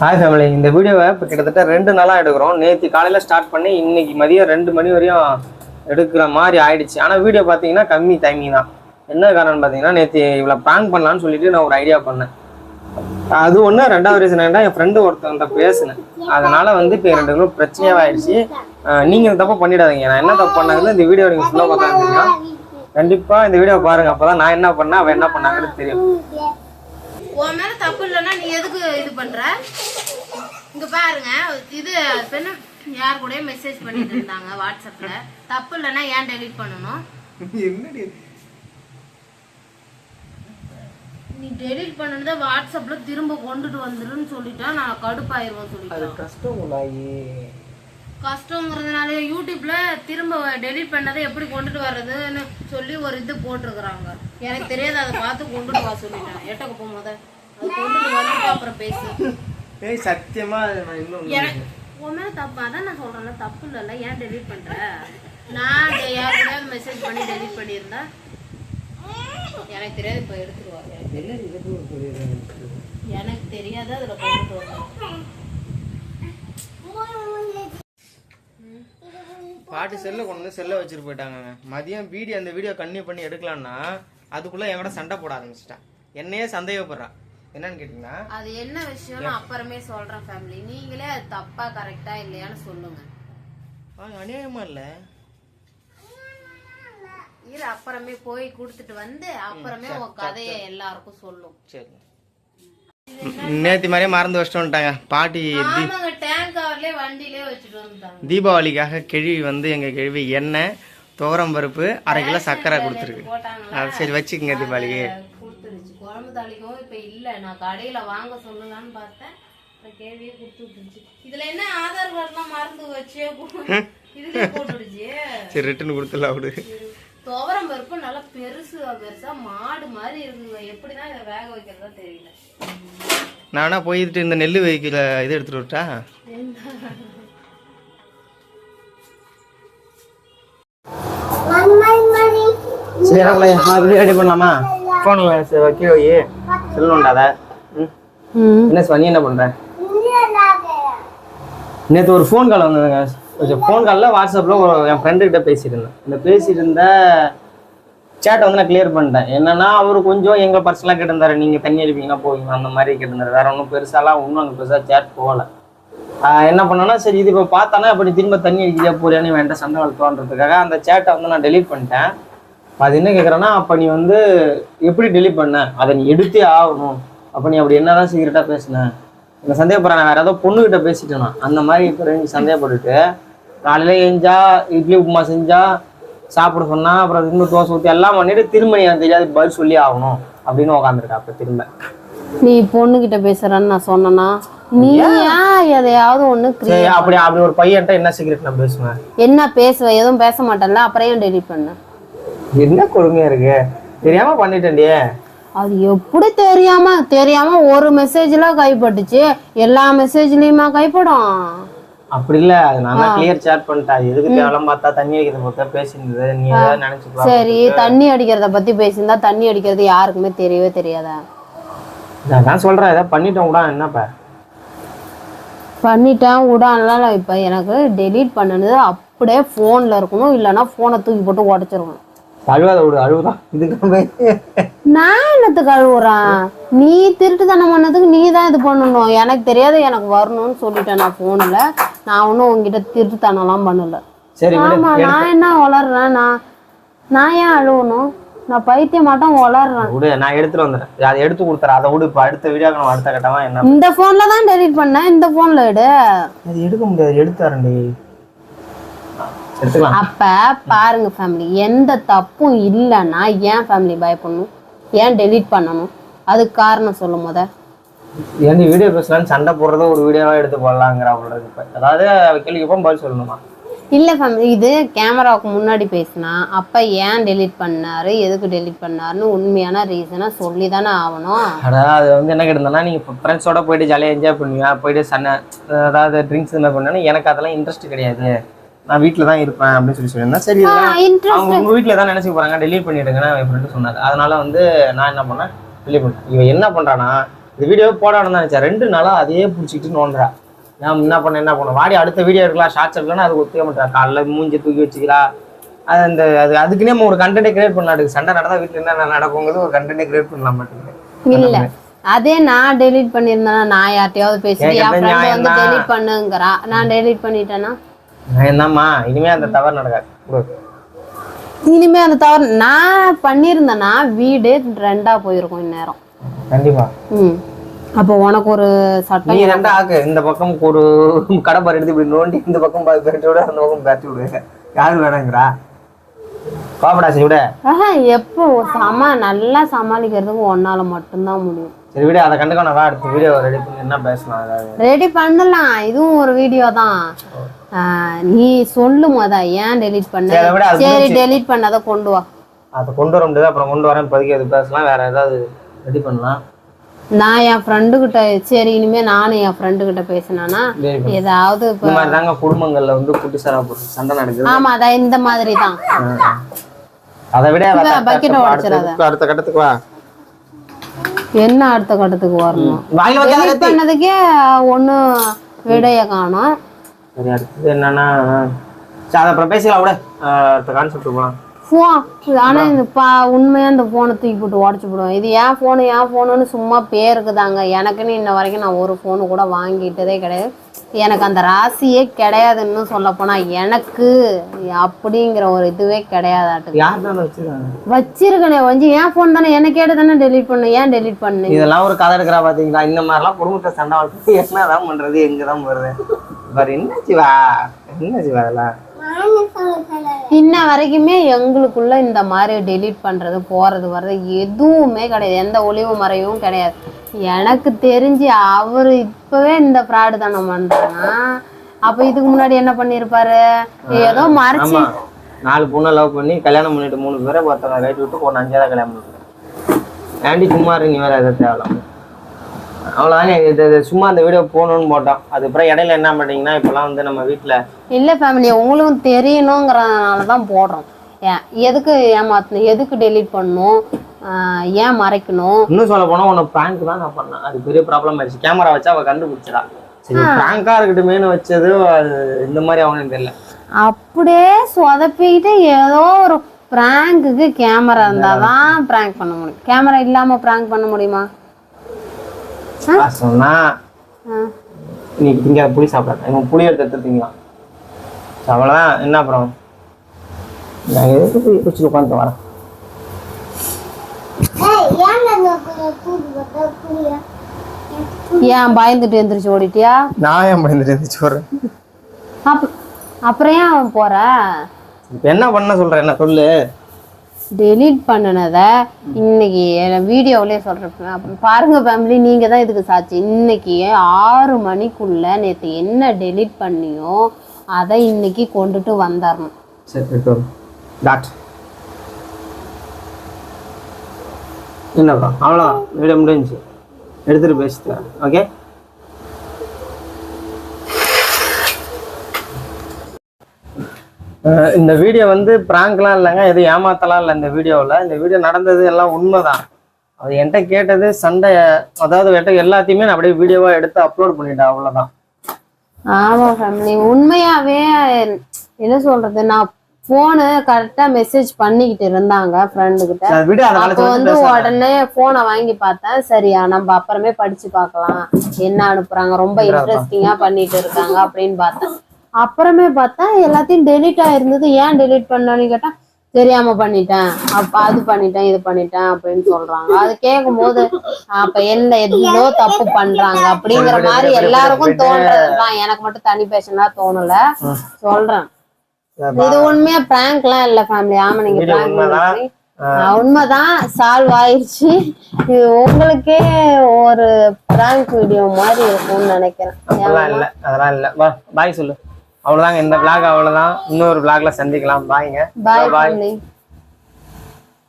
Hi family இந்த வீடியோவை இப்போ கிட்டத்தட்ட ரெண்டு நாளாக எடுக்கிறோம். நேற்று காலையில் ஸ்டார்ட் பண்ணி இன்னைக்கு மதியம் ரெண்டு மணி வரையும் எடுக்கிற மாதிரி ஆயிடுச்சு. ஆனால் வீடியோ பார்த்தீங்கன்னா கம்மி டைமிங் தான். என்ன காரணம் பார்த்தீங்கன்னா நேற்று இவ்வளோ ப்ராங்க் பண்ணலான்னு சொல்லிட்டு நான் ஒரு ஐடியா பண்ணேன். அது ஒன்று ரெண்டாவது ரீசன் என்ன என் ஃப்ரெண்டு ஒருத்தவங்க பேசினேன். அதனால் வந்து இப்போ ரெண்டு பேரும் பிரச்சனையாக ஆயிடுச்சு நீங்கள் இந்த தப்பு பண்ணிடாதீங்க. நான் என்ன தப்பு பண்ணாங்கன்னு இந்த வீடியோ நீங்கள் ஃபுல்லாக பார்த்தா கண்டிப்பாக இந்த வீடியோ பாருங்கள் அப்போ தான் நான் என்ன பண்ணேன் அவன் என்ன பண்ணாங்கன்னு தெரியும். உன் மேல தப்பு இல்லைன்னா நீ எதுக்கு இது பண்ற? இங்க பாருங்க இது பெண்ணு யார் கூட மெசேஜ் பண்ணிட்டு இருந்தாங்க வாட்ஸ்அப்ல. தப்பு இல்லைன்னா ஏன் டெலீட் பண்ணணும்? நீ டெலீட் பண்ணனத வாட்ஸ்அப்ல திரும்ப கொண்டுட்டு வந்துருன்னு சொல்லிட்டா நான் கடுப்பாயிருவோம் சொல்லிட்டேன் கஷ்டம் கஷ்டங்கிறதுனால யூடியூப்ல திரும்ப டெலீட் பண்ணதை எப்படி கொண்டுட்டு வர்றதுன்னு சொல்லி ஒரு இது போட்டிருக்கிறாங்க. எனக்கு தெரியாது அதை பார்த்து கொண்டுட்டு வா சொல்லிட்டேன் எட்டக்க போகும்போது அது கொண்டுட்டு வந்துட்டு அப்புறம் பேசு. ஏய் சத்தியமா எனக்கு உன் மேல தப்பு அதான் நான் சொல்றேன்ல தப்பு இல்லைல்ல ஏன் டெலீட் பண்ற? நான் டெ- யார் கூடயாவது மெசேஜ் பண்ணி டெலீட் பண்ணியிருந்தா? எனக்கு தெரியாது இப்போ எடுத்துருவாங்க எனக்கு தெரியாது அதுல கொண்டுட்டு வருவாங்க பாட்டி செல்ல கொண்டு வந்து செல்ல வச்சுட்டு போயிட்டாங்க மதியம் வீடியோ அந்த வீடியோ கன்னியூ பண்ணி எடுக்கலாம்னா அதுக்குள்ள என் கூட சண்டை போட ஆரம்பிச்சிட்டான் என்னையே சந்தேகப்படுறான் என்னன்னு கேட்டீங்கன்னா அது என்ன விஷயம்னு அப்புறமே சொல்றேன் ஃபேமிலி நீங்களே அது தப்பா கரெக்டா இல்லையான்னு சொல்லுங்க. அநியாயமா இல்ல? இரு அப்புறமே போய் கொடுத்துட்டு வந்து அப்புறமே உன் கதையை எல்லாருக்கும் சொல்லும். சரி. நேத்தி மாதிரியே மறந்து வச்சுட்டு வந்துட்டாங்க. பாட்டி தீபாவளிக்காக கிழவி வந்து எங்க கிழவி எண்ணெய் துவரம் பருப்பு அரை கிலோ சர்க்கரை கொடுத்துருக்கு. அது சரி வச்சுக்கோங்க தீபாவளிக்கு. குழம்பு தாளிக்கவும் இப்ப இல்ல. நான் கடையில வாங்க சொல்லலாம்னு பார்த்தேன். கேள்வியே இதுல என்ன ஆதார் கார்டுலாம் மறந்து வச்சு போட்டுடுச்சு. சரி ரிட்டர்ன் கொடுத்துலாம் விடு. துவரம் பருப்பு நல்லா பெருசு பெருசா மாடு மாதிரி இருக்குங்க. எப்படிதான் இதை வேக வைக்கிறதா தெரியல. நான் போயிட்டு இந்த நெல் வைக்கல இது எடுத்துட்டு விட்டா சரி அப்படியே ரெடி பண்ணலாமா? ஃபோனில் கீழே வை. செல் நோண்டாத ம். என்ன நீ என்ன பண்ற? நேற்று ஒரு ஃபோன் கால் வந்ததுங்க. கொஞ்சம் ஃபோன் காலில் வாட்ஸ்அப்பில் ஒரு என் ஃப்ரெண்டு கிட்ட பேசிட்டு இருந்தேன். இந்த பேசிட்டு இருந்த சேட்டை வந்து நான் கிளியர் பண்ணிட்டேன். என்னன்னா அவர் கொஞ்சம் எங்க பர்சனலாக கேட்டிருந்தாரு நீங்கள் தண்ணி அடிப்பீங்கன்னா போவீங்க அந்த மாதிரி கேட்டிருந்தாரு வேற ஒன்றும் பெருசாலாம் ஒன்றும் அங்கே பெருசாக சேட் போகல. என்ன பண்ணேன்னா சரி இது இப்போ பார்த்தானா அப்படி திரும்ப தண்ணி அடிக்கிறியா போறியான்னு வேண்டாம் சண்டை வளர்த்துவான்றதுக்காக அந்த சேட்டை வந்து நான் டெலீட் பண்ணிட்டேன். அது என்ன கேட்குறேன்னா அப்போ நீ வந்து எப்படி டெலீட் பண்ண? அதை நீ எடுத்தே ஆகணும். அப்போ நீ அப்படி என்னதான் சீக்கிரட்டாக பேசின? இந்த சந்தேகப்படுறேன்? நான் வேற ஏதோ பொண்ணுகிட்ட பேசிட்டேனா? அந்த மாதிரி இப்போ சந்தேகப்பட்டுட்டு காலையில் எழுந்தா இட்லி உப்புமா செஞ்சால் சாப்பிட சொன்னா அப்புறம் இன்னும் தோசை ஊற்றி எல்லாம் பண்ணிட்டு திரும்ப எனக்கு தெரியாது பதில் சொல்லி ஆகணும் அப்படின்னு உட்காந்துருக்கா அப்போ திரும்ப. நீ பொண்ணுகிட்ட பேசுறன்னு நான் சொன்னனா நீ ஏன் எதையாவது ஒண்ணு அப்படி அப்படி ஒரு பையன்ட்ட என்ன சீக்கிரட் நான் பேசுவேன்? என்ன பேசுவ? எதுவும் பேச மாட்டேன்ல அப்புறம் ஏன் டெலிட் பண்ண? என்ன கொடுமையா இருக்கு? தெரியாம பண்ணிட்டேன்டியே. அது எப்படி தெரியாம தெரியாம ஒரு மெசேஜ்ல கைப்பட்டுச்சு எல்லா மெசேஜ்லயுமா கைப்படும்? அப்படி இல்ல அது நான் தான் கிளியர் சேட் பண்ணிட்டேன். எதுக்கு தேவலாம் பார்த்தா தண்ணி வைக்கிறத பார்த்தா பேசியிருந்தது. நீ ஏதாவது நினைச்சுக்கலாம் சரி தண்ணி அடிக்கிறத பத்தி பேசியிருந்தா தண்ணி அடிக்கிறது யாருக்குமே தெரியவே தெரியாதா? நான் சொல்றேன் ஏதாவது பண்ணிட்டோம் கூட என்னப்பா பண்ணிட்டேன் விடான்லாம் இப்ப எனக்கு டெலீட் பண்ணது அப்படியே போன்ல இருக்கணும் இல்லைன்னா போனை தூக்கி போட்டு உடச்சிருக்கணும் அழுவாத விடு அழுவுதான் இதுக்கு நான் என்னத்துக்கு அழுவுறேன் நீ திருட்டுத்தனம் பண்ணதுக்கு நீ தான் இது பண்ணணும். எனக்கு தெரியாது எனக்கு வரணும்னு சொல்லிட்டேன் நான் போன்ல நான் ஒன்றும் உங்ககிட்ட திருட்டுத்தனம்லாம் பண்ணல. சரி ஆமா நான் என்ன வளர்றேன்? நான் நான் ஏன் அழுவணும்? நான் பைத்தியம் மாட்டோம் வளர்றேன். விடு நான் எடுத்துட்டு வந்துடுறேன். அதை எடுத்து கொடுத்துறேன். அதை விடு இப்போ அடுத்த வீடியோக்கு நம்ம அடுத்த கட்டமா என்ன இந்த போன்ல தான் டெலீட் பண்ணேன் இந்த போன்ல எடு. அது எடுக்க முடியாது. எடுத்து எடுத்துக்கலாம். அப்ப பாருங்க ஃபேமிலி எந்த தப்பும் இல்லைன்னா ஏன் ஃபேமிலி பயப்படணும்? ஏன் டெலீட் பண்ணணும்? அதுக்கு காரணம் சொல்லும் போத ஏன்டி வீடியோ பேசலாம்னு சண்டை போடுறத ஒரு வீடியோவா எடுத்து போடலாங்கிற அவளோட இப்போ. அதாவது கேள்விக்கு பதில் சொல்லணுமா? இல்ல ஃபேமிலி இது கேமராவுக்கு முன்னாடி பேசினா அப்ப ஏன் டெலீட் பண்ணாரு எதுக்கு டெலீட் பண்ணாருன்னு உண்மையான ரீசனை சொல்லி தானே ஆகணும். அடா அது வந்து என்ன கேட்டிருந்தேன்னா நீங்கள் ஃப்ரெண்ட்ஸோட போயிட்டு ஜாலியாக என்ஜாய் பண்ணுவியா? போயிட்டு சண்டை அதாவது ட்ரிங்க்ஸ் இந்த மாதிரி பண்ணா எனக்கு அதெல்லாம் இன்ட்ரெஸ்ட் கிடையாது. நான் வீட்டில் தான் இருப்பேன் அப்படின்னு சொல்லி சொல்லியிருந்தேன் சரி அவங்க உங்க வீட்டில் தான் நினச்சி போகிறாங்க டெலீட் பண்ணிடுங்கன்னு என் ஃப்ரெண்டு சொன்னார். அதனால வந்து நான் என்ன பண்ணேன் டெலீட் பண்ணேன் இவன் என்ன பண்ணுறான்னா இந்த வீடியோ போட தான் நினைச்சேன். ரெண்டு நாளா அதையே பிடிச்சிக்கிட்டு நோண்டுறா. நான் என்ன பண்ண என்ன பண்ண வாடி அடுத்த வீடியோ எடுக்கலாம். ஷார்ட்ஸ் எடுக்கலாம் அது ஒத்துக்க மாட்டேன். காலைல மூஞ்சி தூக்கி வச்சுக்கிறா. அது அந்த அது அதுக்குன்னே நம்ம ஒரு கண்டென்ட் கிரியேட் பண்ணலாம். சண்டை நடந்தா வீட்டுல என்ன நடக்குங்கிறது ஒரு கண்டென்ட் கிரியேட் பண்ணலாம் மாட்டேங்குது இல்ல அதே நான் டெலீட் பண்ணியிருந்தேன்னா நான் யார்ட்டையாவது பேசிட்டு என் ஃப்ரெண்ட் வந்து. டெலீட் பண்ணுங்கிறா. நான் டெலீட் பண்ணிட்டேன்னா? என்னம்மா இனிமே அந்த தவறு நடக்காது. இனிமே அந்த தவிர நான் பண்ணியிருந்தேன்னா வீடு ரெண்டா போயிருக்கும் இந்நேரம். கண்டிப்பா. ம். அப்போ உனக்கு ஒரு சட்டம் நீ ரெண்டா ஆக்கு. இந்த பக்கம் ஒரு கடப்பார் எடுத்து இப்படி நோண்டி இந்த பக்கம் பேட்டி விடு அந்த பக்கம் பேட்டி விடு. யாரு வேணாங்கிறா? பாப்படாசி விட. ஆஹா எப்போ? சம நல்லா சமாளிக்கிறதுக்கு ஒன்னால மட்டும்தான் முடியும். சரி விட அதை கண்டுக்க நான் வா அடுத்த வீடியோ ரெடி பண்ணி என்ன பேசலாம் ரெடி பண்ணலாம். இதுவும் ஒரு வீடியோ தான். நீ சொல்லு மொத ஏன் டெலீட் பண்ண? சரி டெலீட் பண்ணதை கொண்டு வா. அதை கொண்டு வர முடியாது அப்புறம் கொண்டு வரேன் இப்போதைக்கு அது பேசலாம். வேற ஏதாவது ரெடி பண்ணலாம். நான் என் ஃப்ரெண்டு கிட்ட சரி இனிமே நானும் என் ஃப்ரெண்டு கிட்ட பண்ணலாம். ஏதாவது இப்ப இந்த மாதிரி தாங்க குடும்பங்கள்ல வந்து குட்டி சாரா போட்டு சண்டை நடக்குது. ஆமா அதான் இந்த மாதிரி தான். அதை விட அடுத்த- உடைச்சிடாத. அடுத்த- கட்டத்துக்கு வா. என்ன அடுத்த கட்டத்துக்கு வரணும்? கத்தி. பண்ணதுக்கே ஒன்றும் விடைய காணும். சரி அடுத்தது என்னன்னா சரி அதை அப்புறம் பேசிக்கலாம் விட. அடுத்த கான்செப்ட் போகலாம் ஃபோன் ஆனா இந்த பா உண்மையா இந்த போனை தூக்கி போட்டு உடச்சு போடுவேன். இது ஏன் ஃபோனு ஏன் ஃபோனுன்னு சும்மா பேருக்கு தாங்க எனக்குன்னு இன்ன வரைக்கும் நான் ஒரு ஃபோனு கூட வாங்கிட்டதே கிடையாது. எனக்கு அந்த ராசியே கிடையாதுன்னு சொல்ல போனா எனக்கு அப்படிங்கிற ஒரு இதுவே கிடையாதாட்டு. வச்சிருக்கனே வந்து என் ஃபோன் தானே. என்ன கேட்டு தானே டெலீட் பண்ணு ஏன் டெலீட் பண்ணு? இதெல்லாம் ஒரு கதை எடுக்கிறா பாத்தீங்களா? இந்த மாதிரிலாம் குடும்பத்தை சண்டை வளர்த்து என்னதான் பண்றது எங்கதான் போறது? பாரு என்ன சிவா? என்ன சிவா அதெல்லாம் இன்ன வரைக்குமே எங்களுக்குள்ள இந்த மாதிரி டெலீட் பண்றது போறது வர்றது எதுவுமே கிடையாது. எந்த ஒளிவு மறைவும் கிடையாது. எனக்கு தெரிஞ்சு அவரு இப்பவே இந்த ஃப்ராடு தானே பண்றாங்க அப்ப இதுக்கு முன்னாடி என்ன பண்ணிருப்பாரு? ஏதோ மறைச்சு நாலு பொண்ணை லவ் பண்ணி கல்யாணம் பண்ணிட்டு மூணு பேரை ஒருத்தவங்க ரைட் விட்டு பொண்ணு அஞ்சாவது கல்யாணம் பண்ணிட்டு ஆண்டி சும்மா இருங்க வேற எதாவது தேவலாம் அவ்வளோதாங்க இது சும்மா அந்த வீடியோ போகணும்னு போட்டோம். அதுக்கப்புறம் இடையில என்ன பண்ணீங்கன்னா இப்போலாம் வந்து நம்ம வீட்டில் இல்ல ஃபேமிலி உங்களுக்கும் தெரியணுங்கிறதுனால தான் போடுறோம். ஏன் எதுக்கு ஏமாத்தணும்? எதுக்கு டெலீட் பண்ணணும்? ஏன் மறைக்கணும்? இன்னும் சொல்ல போனால் உன்னை ப்ராங்க் தான் நான் பண்ணேன். அது பெரிய ப்ராப்ளம் ஆயிடுச்சு. கேமரா வச்சு அவள் கண்டுபிடிச்சிடா. சரி ப்ராங்காக இருக்கட்டுமேனு வச்சது அது இந்த மாதிரி அவனுக்கு தெரியல. அப்படியே சொதப்பிக்கிட்டு ஏதோ ஒரு பிராங்குக்கு கேமரா இருந்தாதான் பிராங்க் பண்ண முடியும். கேமரா இல்லாம பிராங்க் பண்ண முடியுமா? சொன்னா. நீ திங்க புளி சாப்பிடாத இவன் புளி எடுத்து எடுத்து திங்கலாம் என்ன அப்புறம்? நான் எதுக்கு போய் வச்சுட்டு உட்காந்து வரேன்? ஏன் பயந்துட்டு எந்திரிச்சு ஓடிட்டியா? நான் ஏன் பயந்துட்டு வரேன் அப் அப்புறம் ஏன் அவன் போற? இப்போ என்ன பண்ண சொல்ற? என்ன சொல்லு? டெலீட் பண்ணினதை இன்னைக்கு வீடியோவிலே சொல்றேன். பாருங்கள் பாருங்க ஃபேமிலி நீங்கள் தான் இதுக்கு சாட்சி. இன்னைக்கு ஆறு மணிக்குள்ள நேற்று என்ன டெலீட் பண்ணியோ அதை இன்னைக்கு கொண்டுட்டு வந்துடணும் சரி டாட் என்னப்பா? அவ்வளோதான் வீடியோ முடிஞ்சுச்சு. எடுத்துட்டு பேசிட்டு ஓகே இந்த வீடியோ வந்து ப்ராங்க்லாம் இல்லைங்க. எதுவும் ஏமாத்தலாம் இல்லை இந்த வீடியோவில் இந்த வீடியோ நடந்தது எல்லாம் உண்மைதான். அது என்கிட்ட கேட்டது சண்டை அதாவது என்கிட்ட எல்லாத்தையுமே நான் அப்படியே வீடியோவாக எடுத்து அப்லோட் பண்ணிட்டேன் அவ்வளோதான் ஆமா ஃபேமிலி உண்மையாவே என்ன சொல்றது நான் போனு கரெக்டா மெசேஜ் பண்ணிக்கிட்டு இருந்தாங்க ஃப்ரெண்டு கிட்ட. அப்போ வந்து. உடனே போனை வாங்கி பார்த்தேன். சரியா நம்ம அப்புறமே படிச்சு பார்க்கலாம். என்ன அனுப்புறாங்க ரொம்ப இன்ட்ரெஸ்டிங்கா பண்ணிட்டு இருக்காங்க அப்படின்னு பார்த்தேன். அப்புறமே பார்த்தா எல்லாத்தையும் டெலீட் ஆயிருந்தது. ஏன் டெலீட் பண்ணான்னு கேட்டா தெரியாம பண்ணிட்டேன். அப்ப அது பண்ணிட்டேன் இது பண்ணிட்டேன் அப்படின்னு சொல்றாங்க. அது கேட்கும் போது அப்ப என்ன எதுலோ தப்பு பண்றாங்க அப்படிங்கிற மாதிரி எல்லாருக்கும் தோன்றதுதான். எனக்கு மட்டும் தனி பேஷனா தோணல. சொல்றேன். இது உண்மையா பிராங்க் எல்லாம் இல்ல ஃபேமிலி ஆமா நீங்க prank உண்மைதான். சால்வ் ஆயிருச்சு. இது உங்களுக்கே ஒரு பிராங்க் வீடியோ மாதிரி இருக்கும்னு நினைக்கிறேன். அதெல்லாம் இல்லை அதெல்லாம் இல்லை. பாய் சொல்லு. அவ்வளோதாங்க இந்த vlog அவ்வளோதான் இன்னொரு vlogல சந்திக்கலாம். பாய்ங்க பாய்